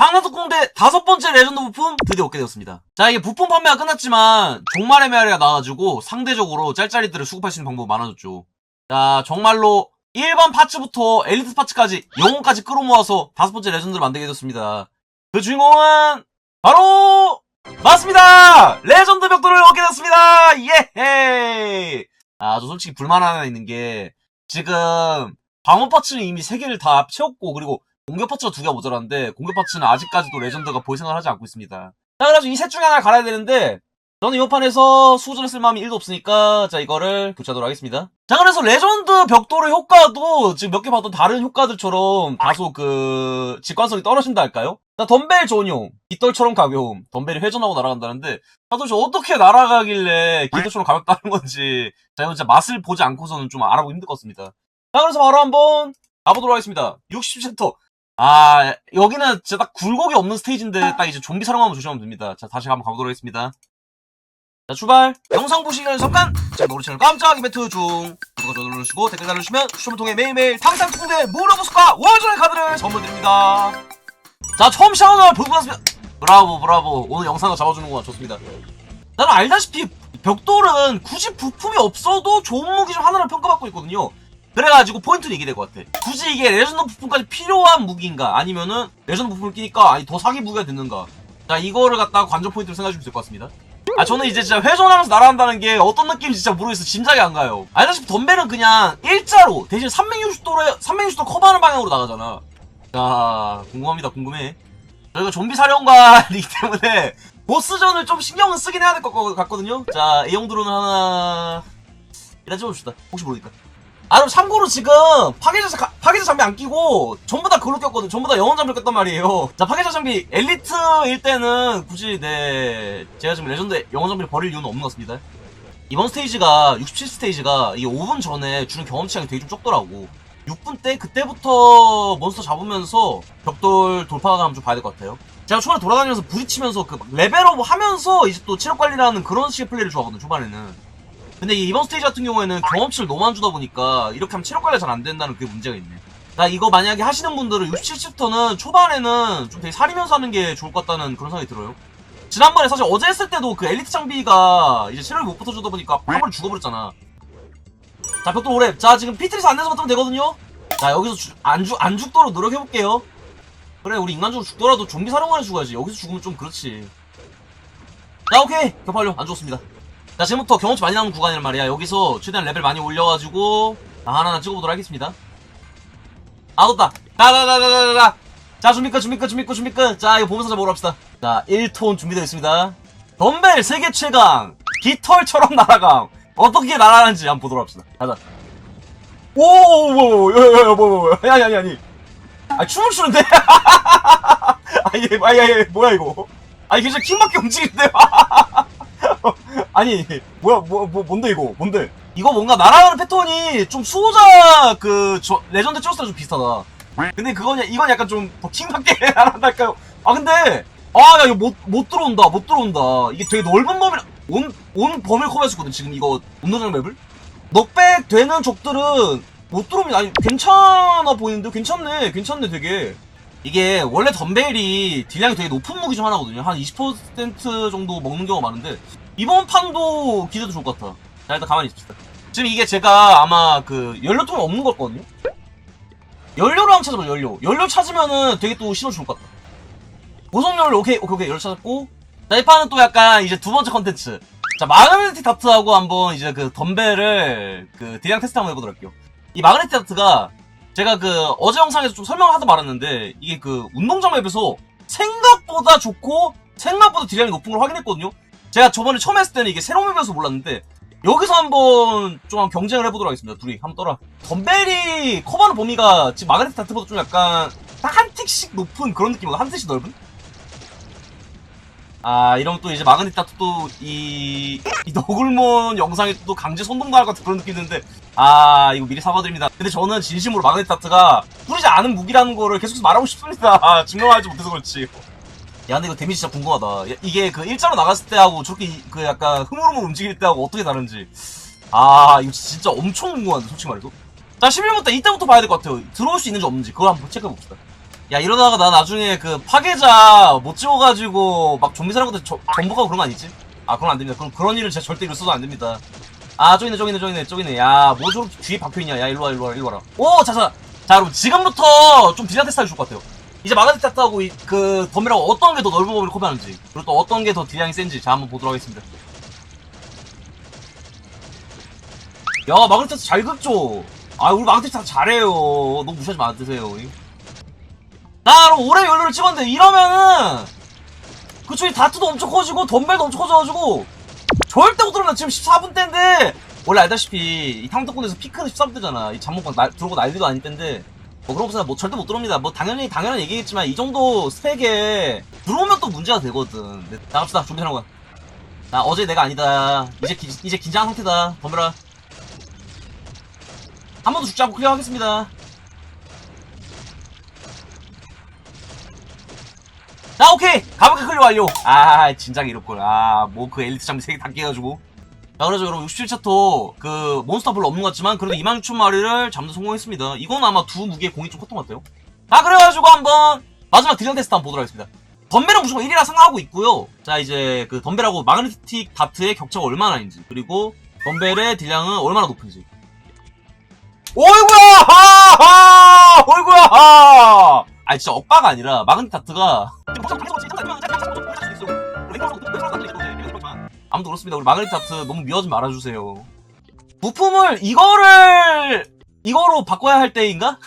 강남특공대 다섯 번째 레전드 부품 드디어 얻게 되었습니다. 자, 이게 부품 판매가 끝났지만 종말의 메아리가 나와가지고 상대적으로 짤짤이들을 수급할 수 있는 방법이 많아졌죠. 자, 정말로 1번 파츠부터 엘리트 파츠까지 영혼까지 끌어모아서 다섯 번째 레전드를 만들게 되었습니다. 그 주인공은 바로 맞습니다! 레전드 벽돌을 얻게 되었습니다! 예헤이! 아, 저 솔직히 불만 하나 있는 게 지금 방어 파츠는 이미 3개를 다 채웠고 그리고 공격 파츠가 두 개가 모자란데 공격 파츠는 아직까지도 레전드가 볼 생각을 하지 않고 있습니다. 자, 그래서 이셋 중에 하나를 갈아야 되는데 저는 이번 판에서 수호전을 쓸 마음이 1도 없으니까 자 이거를 교체하도록 하겠습니다. 자 그래서 레전드 벽돌의 효과도 지금 몇 개 봤던 다른 효과들처럼 다소 그 직관성이 떨어진다 할까요? 자 덤벨 전용, 깃털처럼 가벼움, 덤벨이 회전하고 날아간다는데 아 도대체 어떻게 날아가길래 깃털처럼 가볍다는 건지 자 이거 진짜 맛을 보지 않고서는 좀 알아보기 힘들 것 같습니다. 자 그래서 바로 한번 가보도록 하겠습니다. 60챕터 아 여기는 진짜 딱 굴곡이 없는 스테이지인데 딱 이제 좀비 사용하면 조심하면 됩니다. 자 다시 한번 가보도록 하겠습니다. 자 출발! 영상 보시기 전에 잠깐! 자 우리 채널 깜짝 이벤트 중! 구독과 좋아요 눌러주시고 댓글 달아주시면 추첨을 통해 매일매일 탕탕 특공대 무료 보스과 월전의 카드를 선물 드립니다. 자 처음 시작을 보고 왔습니다. 브라보 브라보. 오늘 영상을 잡아주는구나 좋습니다. 나는 알다시피 벽돌은 굳이 부품이 없어도 좋은 무기 중 하나를 평가받고 있거든요 그래가지고 포인트는 이게 될 것 같아. 굳이 이게 레전드 부품까지 필요한 무기인가? 아니면은 레전드 부품을 끼니까 아니 더 사기 무기가 됐는가? 자 이거를 갖다가 관전 포인트로 생각해주면 될 것 같습니다. 아 저는 이제 진짜 회전하면서 날아간다는 게 어떤 느낌인지 진짜 모르겠어 짐작이 안 가요. 알다시피 덤벨은 그냥 일자로 대신 360도로 360도 커버하는 방향으로 나가잖아. 자 궁금합니다. 궁금해. 저희가 좀비 사령관이기 때문에 보스전을 좀 신경을 쓰긴 해야 될 것 같거든요. 자 A형 드론을 하나 일단 찍어줍시다. 혹시 모르니까 아 그럼 참고로 지금 파괴자 가- 파괴자 장비 안 끼고 전부 다 그걸로 꼈거든. 전부 다 영혼 장비 꼈단 말이에요. 자 파괴자 장비 엘리트일 때는 굳이 네 제가 지금 레전드 영혼 장비를 버릴 이유는 없는 것 같습니다. 이번 스테이지가 67 스테이지가 이 5분 전에 주는 경험치량이 되게 좀 적더라고. 6분 때 그때부터 몬스터 잡으면서 벽돌 돌파가면 좀 봐야 될 것 같아요. 제가 초반에 돌아다니면서 부딪히면서 그막 레벨업 하면서 이제 또 체력 관리라는 그런 식의 플레이를 좋아하거든 초반에는 근데 이 이번 스테이지 같은 경우에는 경험치를 너무 안 주다 보니까 이렇게 하면 체력 관리 가 잘 안 된다는 그게 문제가 있네. 나 이거 만약에 하시는 분들은 67챕터는 초반에는 좀 되게 사리면서 하는 게 좋을 것 같다는 그런 생각이 들어요. 지난번에 사실 어제 했을 때도 그 엘리트 장비가 이제 체력이 못 붙어주다 보니까 한 번에 죽어버렸잖아. 자, 벽돌 오랩. 자, 지금 피트리스 안 내서 붙으면 되거든요? 자, 여기서 주- 안, 죽, 안 죽도록 노력해볼게요. 그래, 우리 인간적으로 죽더라도 좀비 사령관에 죽어야지. 여기서 죽으면 좀 그렇지. 자, 오케이. 격파완료. 안 죽었습니다. 자, 지금부터 경험치 많이 나오는 구간이란 말이야. 여기서 최대한 레벨 많이 올려가지고, 아, 하나하나 찍어보도록 하겠습니다. 아, 떴다. 가가가가가가. 자, 준비 끝, 준비 끝, 준비 끝, 준비 끝. 자, 이거 보면서 잡으러 갑시다. 자, 1톤 준비되어 있습니다. 덤벨 세계 최강. 깃털처럼 날아감. 어떻게 날아가는지 한번 보도록 합시다. 가자. 오, 오, 오, 야, 야, 야, 뭐, 뭐, 뭐. 아니, 아니, 아니. 아, 춤을 추는데? 아니, 아니, 뭐야, 이거. 아니, 괜찮아. 킹밖에 움직이는데요? 아니 뭐야 뭐, 뭐 뭔데 이거? 뭔데? 이거 뭔가 날아가는 패턴이 좀 수호자 그 저, 레전드 쪼스랑 좀 비슷하다. 근데 그건 이건 약간 좀 더 킹밖에 안 할까요? 아 근데 아야 이거 못, 못 들어온다 못 들어온다. 이게 되게 넓은 범위를 온, 온 범위를 커버했었거든 지금 이거 운동장 맵을? 넉백 되는 적들은 못 들어옵니다. 아니 괜찮아 보이는데 괜찮네 괜찮네 되게. 이게 원래 덤벨이 딜량이 되게 높은 무기 중 하나거든요. 한 20% 정도 먹는 경우가 많은데 이번 판도 기대도 좋을 것 같아. 자 일단 가만히 있읍시다. 지금 이게 제가 아마 그 연료통이 없는 거거든요. 연료를 한번 찾아봐 연료. 연료 찾으면은 되게 또 신호 좋을 것 같다. 고속 연료 오케이 오케이 오케이 연료 찾았고 자 이 판은 또 약간 이제 두 번째 컨텐츠. 자 마그네틱 다트하고 한번 이제 그 덤벨을 그 딜량 테스트 한번 해보도록 할게요. 이 마그네틱 다트가 제가 그 어제 영상에서 좀 설명을 하다 말았는데 이게 그 운동장 맵에서 생각보다 좋고 생각보다 딜량이 높은 걸 확인했거든요. 제가 저번에 처음 했을 때는 이게 새로운 맵에서 몰랐는데 여기서 한번 좀 경쟁을 해보도록 하겠습니다. 둘이 한번 떠라. 덤벨이 커버하는 범위가 지금 마그네틱 다트보다 좀 약간 딱 한 틱씩 높은 그런 느낌이고 한 틱씩 넓은? 아 이러면 또 이제 마그네틱 다트 또이 이 너굴몬 영상에 또 강제 손동 나갈 것 같은 그런 느낌이 드는데 아 이거 미리 사과드립니다 근데 저는 진심으로 마그네틱 다트가 뿌리지 않은 무기라는 거를 계속 말하고 싶습니다 아, 증명하지 못해서 그렇지 야 근데 이거 데미지 진짜 궁금하다. 야, 이게 그 일자로 나갔을 때하고 저렇게 이- 그 약간 흐물흐물 움직일 때하고 어떻게 다른지. 아 이거 진짜 엄청 궁금한데 솔직히 말해도. 자 11분 때 이때부터 봐야 될 것 같아요. 들어올 수 있는지 없는지. 그걸 한번 체크해봅시다. 야 이러다가 나 나중에 그 파괴자 못 찍어가지고 막 좀비 사람한테 전복하고 그런 거 아니지? 아 그건 안 됩니다. 그럼 그런 일을 제가 절대 일어서도 안 됩니다. 아 저기 있네 저기 있네 저기 있네 저기 있네. 야뭐 저렇게 뒤에 박혀있냐. 야 일로와 일로와 일로와라. 오 자자. 자 여러분 지금부터 좀 비슷한 테스트 좋을 것 같아요 이제 마가리 테스트하고 이- 그 덤벨하고 어떤 게 더 넓은 범위를 커버하는지 그리고 또 어떤 게 더 딜량이 센지 자 한번 보도록 하겠습니다. 야 마가리 테스트 잘 긁죠? 아 우리 마가리 테스트 잘해요. 너무 무시하지 마세요. 나 그럼 올해 연료를 찍었는데 이러면은 그쪽이 다트도 엄청 커지고 덤벨도 엄청 커져가지고 절대 못 들어나 지금 14분 때인데 원래 알다시피 이 탕덕군에서 피크는 13분대잖아. 이 잠목방 날 들어오고 난리도 아닐 때인데 뭐 그런 거뭐 절대 못 들어옵니다. 뭐 당연히 당연한 얘기겠지만 이 정도 스펙에 들어오면 또 문제가 되거든. 네, 나갑시다. 준비하는 거야. 나 어제 내가 아니다. 이제 기, 이제 긴장한 상태다. 덤벼라. 한 번도 죽지 않고 클리어하겠습니다. 자 오케이! 가볍게 클리어 완료. 아 진작 이렇걸 아뭐 그 엘리트 장비 3개 다 깨가지고 자 그래서 여러분 67차토 그 몬스터 별로 없는 것 같지만 그래도 26,000마리를 잡는 성공했습니다. 이건 아마 두 무기의 공이 좀 컸던 것 같아요. 자 그래가지고 한번 마지막 딜량 테스트 한번 보도록 하겠습니다. 덤벨은 무조건 1이라 생각하고 있고요. 자 이제 그 덤벨하고 마그네틱 다트의 격차가 얼마나인지 그리고 덤벨의 딜량은 얼마나 높은지. 어이구야! 하하! 어이구야! 하! 아니 진짜 억바가 아니라 마그네틱 다트가 아무튼 그렇습니다. 우리 마그네틱 다트 너무 미워하지 말아주세요. 부품을 이거를 이거로 바꿔야 할 때인가?